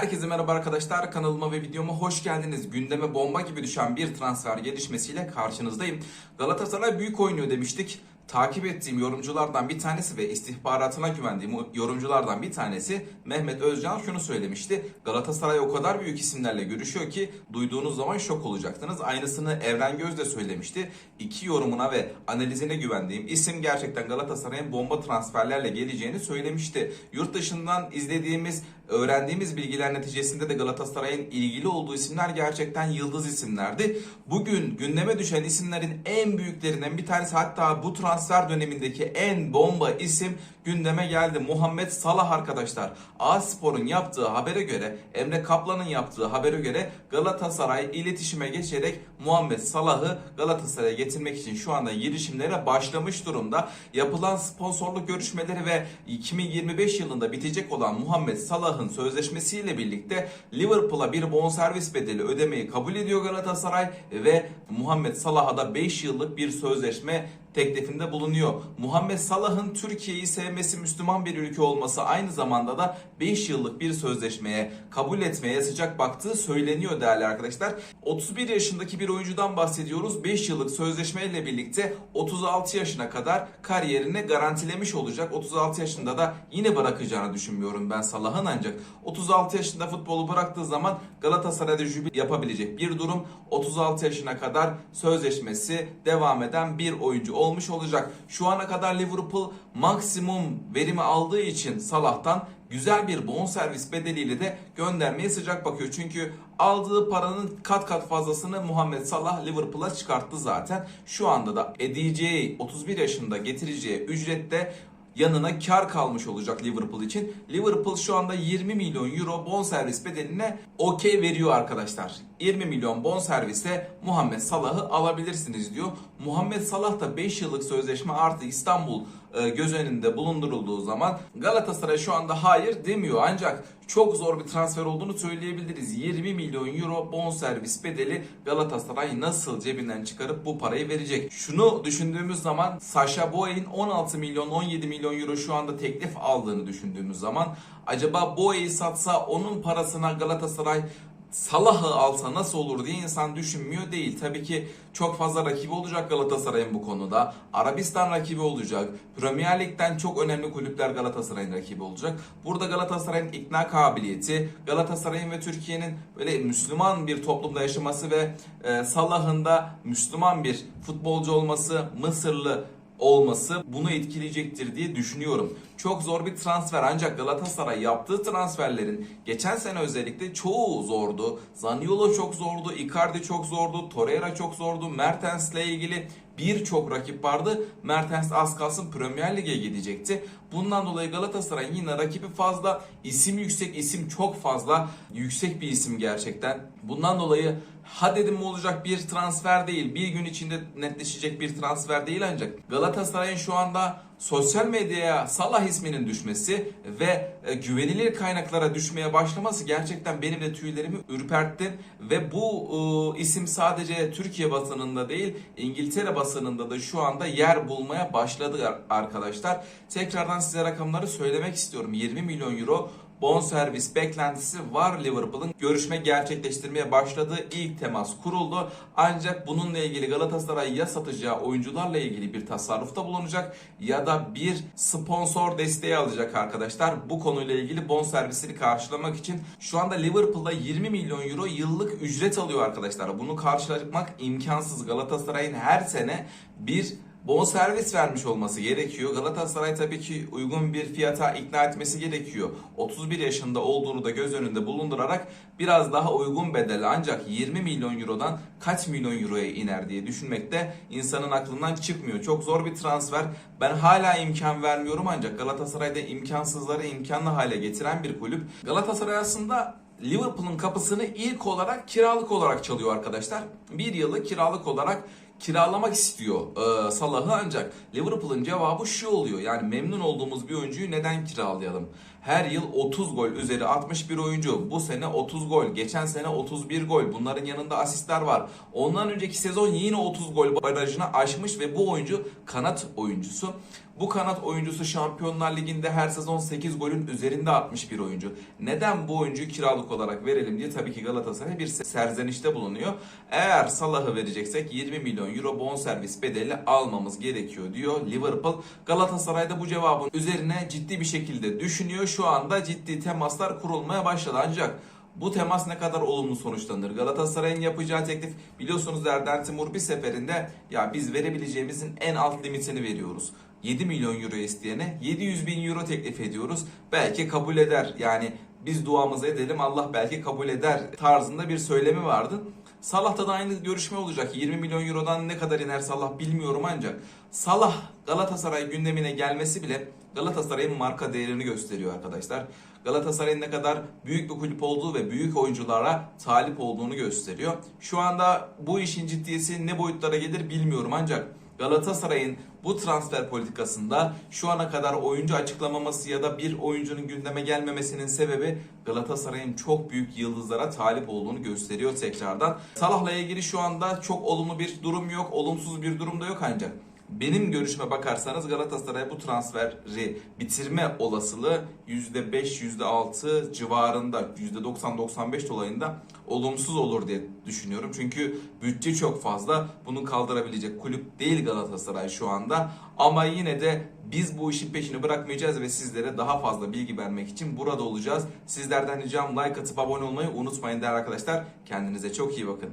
Herkese merhaba arkadaşlar. Kanalıma ve videoma hoş geldiniz. Gündeme bomba gibi düşen bir transfer gelişmesiyle karşınızdayım. Galatasaray büyük oynuyor demiştik. Takip ettiğim yorumculardan bir tanesi ve istihbaratına güvendiğim yorumculardan bir tanesi Mehmet Özcan şunu söylemişti. Galatasaray o kadar büyük isimlerle görüşüyor ki duyduğunuz zaman şok olacaktınız. Aynısını Evren Göz de söylemişti. İki yorumuna ve analizine güvendiğim isim gerçekten Galatasaray'ın bomba transferlerle geleceğini söylemişti. Yurt dışından izlediğimiz öğrendiğimiz bilgiler neticesinde de Galatasaray'ın ilgili olduğu isimler gerçekten yıldız isimlerdi. Bugün gündeme düşen isimlerin en büyüklerinden bir tanesi hatta bu transfer dönemindeki en bomba isim gündeme geldi. Muhammed Salah arkadaşlar. A-Spor'un yaptığı habere göre, Emre Kaplan'ın yaptığı habere göre Galatasaray iletişime geçerek Muhammed Salah'ı Galatasaray'a getirmek için şu anda girişimlere başlamış durumda. Yapılan sponsorluk görüşmeleri ve 2025 yılında bitecek olan Muhammed Salah'ın sözleşmesiyle birlikte Liverpool'a bir bonservis bedeli ödemeyi kabul ediyor Galatasaray ve Muhammed Salah'a da 5 yıllık bir sözleşme teklifinde bulunuyor. Muhammed Salah'ın Türkiye'yi sevmesi, Müslüman bir ülke olması aynı zamanda da 5 yıllık bir sözleşmeye kabul etmeye sıcak baktığı söyleniyor değerli arkadaşlar. 31 yaşındaki bir oyuncudan bahsediyoruz. 5 yıllık sözleşmeyle birlikte 36 yaşına kadar kariyerini garantilemiş olacak. 36 yaşında da yine bırakacağını düşünmüyorum ben Salah'ın ancak 36 yaşında futbolu bıraktığı zaman Galatasaray'da jübil yapabilecek bir durum. 36 yaşına kadar sözleşmesi devam eden bir oyuncu olmuş olacak. Şu ana kadar Liverpool maksimum verimi aldığı için Salah'tan güzel bir bonservis bedeliyle de göndermeye sıcak bakıyor. Çünkü aldığı paranın kat kat fazlasını Muhammed Salah Liverpool'a çıkarttı zaten. Şu anda da edeceği 31 yaşında getireceği ücrette yanına kar kalmış olacak Liverpool için. Liverpool şu anda 20 milyon euro bonservis bedeline okey veriyor arkadaşlar. 20 milyon bonservise Muhammed Salah'ı alabilirsiniz diyor. Muhammed Salah da 5 yıllık sözleşme artı İstanbul e, göz önünde bulundurulduğu zaman Galatasaray şu anda hayır demiyor. Ancak çok zor bir transfer olduğunu söyleyebiliriz. 20 milyon euro bonservis bedeli Galatasaray nasıl cebinden çıkarıp bu parayı verecek? Şunu düşündüğümüz zaman Sasha Boye'in 16 milyon 17 milyon euro şu anda teklif aldığını düşündüğümüz zaman acaba Boye'yi satsa onun parasına Galatasaray Salah'ı alsa nasıl olur diye insan düşünmüyor değil. Tabii ki çok fazla rakibi olacak Galatasaray'ın bu konuda. Arabistan rakibi olacak. Premier Lig'den çok önemli kulüpler Galatasaray'ın rakibi olacak. Burada Galatasaray'ın ikna kabiliyeti, Galatasaray'ın ve Türkiye'nin böyle Müslüman bir toplumda yaşaması ve e, Salah'ın da Müslüman bir futbolcu olması, Mısırlı olması bunu etkileyecektir diye düşünüyorum. Çok zor bir transfer ancak Galatasaray yaptığı transferlerin geçen sene özellikle çoğu zordu. Zaniolo çok zordu, Icardi çok zordu, Torreira çok zordu, Mertens'le ilgili birçok rakip vardı. Mertens az kalsın Premier Lig'e gidecekti. Bundan dolayı Galatasaray'ın yine rakibi fazla. isim yüksek, isim çok fazla. Yüksek bir isim gerçekten. Bundan dolayı ha dedim mi olacak bir transfer değil. Bir gün içinde netleşecek bir transfer değil ancak Galatasaray'ın şu anda sosyal medyaya Salah isminin düşmesi ve e, güvenilir kaynaklara düşmeye başlaması gerçekten benim de tüylerimi ürpertti ve bu e, isim sadece Türkiye basınında değil İngiltere basınında da şu anda yer bulmaya başladı arkadaşlar. Tekrardan size rakamları söylemek istiyorum. 20 milyon euro bonservis beklentisi var Liverpool'un. Görüşme gerçekleştirmeye başladığı ilk temas kuruldu. Ancak bununla ilgili Galatasaray ya satacağı oyuncularla ilgili bir tasarrufta bulunacak ya da bir sponsor desteği alacak arkadaşlar. Bu konuyla ilgili bonservisini karşılamak için şu anda Liverpool'da 20 milyon euro yıllık ücret alıyor arkadaşlar. Bunu karşılamak imkansız. Galatasaray'ın her sene bir bonservis vermiş olması gerekiyor. Galatasaray tabii ki uygun bir fiyata ikna etmesi gerekiyor. 31 yaşında olduğunu da göz önünde bulundurarak biraz daha uygun bedeli ancak 20 milyon eurodan kaç milyon euroya iner diye düşünmek de insanın aklından çıkmıyor. Çok zor bir transfer. Ben hala imkan vermiyorum ancak Galatasaray'da imkansızları imkanlı hale getiren bir kulüp. Galatasaray aslında Liverpool'un kapısını ilk olarak kiralık olarak çalıyor arkadaşlar. Bir yılı kiralık olarak kiralamak istiyor e, Salah'ı ancak Liverpool'un cevabı şu oluyor. Yani memnun olduğumuz bir oyuncuyu neden kiralayalım? Her yıl 30 gol üzeri atmış bir oyuncu. Bu sene 30 gol, geçen sene 31 gol. Bunların yanında asistler var. Ondan önceki sezon yine 30 gol barajını aşmış ve bu oyuncu kanat oyuncusu. Bu kanat oyuncusu Şampiyonlar Ligi'nde her sezon 8 golün üzerinde atmış bir oyuncu. Neden bu oyuncuyu kiralık olarak verelim diye tabii ki Galatasaray bir serzenişte bulunuyor. Eğer Salah'ı vereceksek 20 milyon euro bonservis bedeli almamız gerekiyor diyor Liverpool. Galatasaray da bu cevabın üzerine ciddi bir şekilde düşünüyor. Şu anda ciddi temaslar kurulmaya başladı ancak bu temas ne kadar olumlu sonuçlanır? Galatasaray'ın yapacağı teklif biliyorsunuz Erden Timur bir seferinde ya biz verebileceğimizin en alt limitini veriyoruz. 7 milyon euro isteyene 700 bin euro teklif ediyoruz. Belki kabul eder. Yani biz duamızı edelim Allah belki kabul eder tarzında bir söylemi vardı. Salah'ta da aynı görüşme olacak. 20 milyon eurodan ne kadar iner Salah bilmiyorum ancak Salah Galatasaray gündemine gelmesi bile Galatasaray'ın marka değerini gösteriyor arkadaşlar. Galatasaray'ın ne kadar büyük bir kulüp olduğu ve büyük oyunculara talip olduğunu gösteriyor. Şu anda bu işin ciddiyeti ne boyutlara gelir bilmiyorum ancak Galatasaray'ın bu transfer politikasında şu ana kadar oyuncu açıklamaması ya da bir oyuncunun gündeme gelmemesinin sebebi Galatasaray'ın çok büyük yıldızlara talip olduğunu gösteriyor tekrardan. Salah'la ilgili şu anda çok olumlu bir durum yok, olumsuz bir durum da yok ancak benim görüşme bakarsanız Galatasaray bu transferi bitirme olasılığı %5, %6 civarında, %90-95 dolayında olumsuz olur diye düşünüyorum. Çünkü bütçe çok fazla. Bunu kaldırabilecek kulüp değil Galatasaray şu anda. Ama yine de biz bu işin peşini bırakmayacağız ve sizlere daha fazla bilgi vermek için burada olacağız. Sizlerden ricam like atıp abone olmayı unutmayın değerli arkadaşlar. Kendinize çok iyi bakın.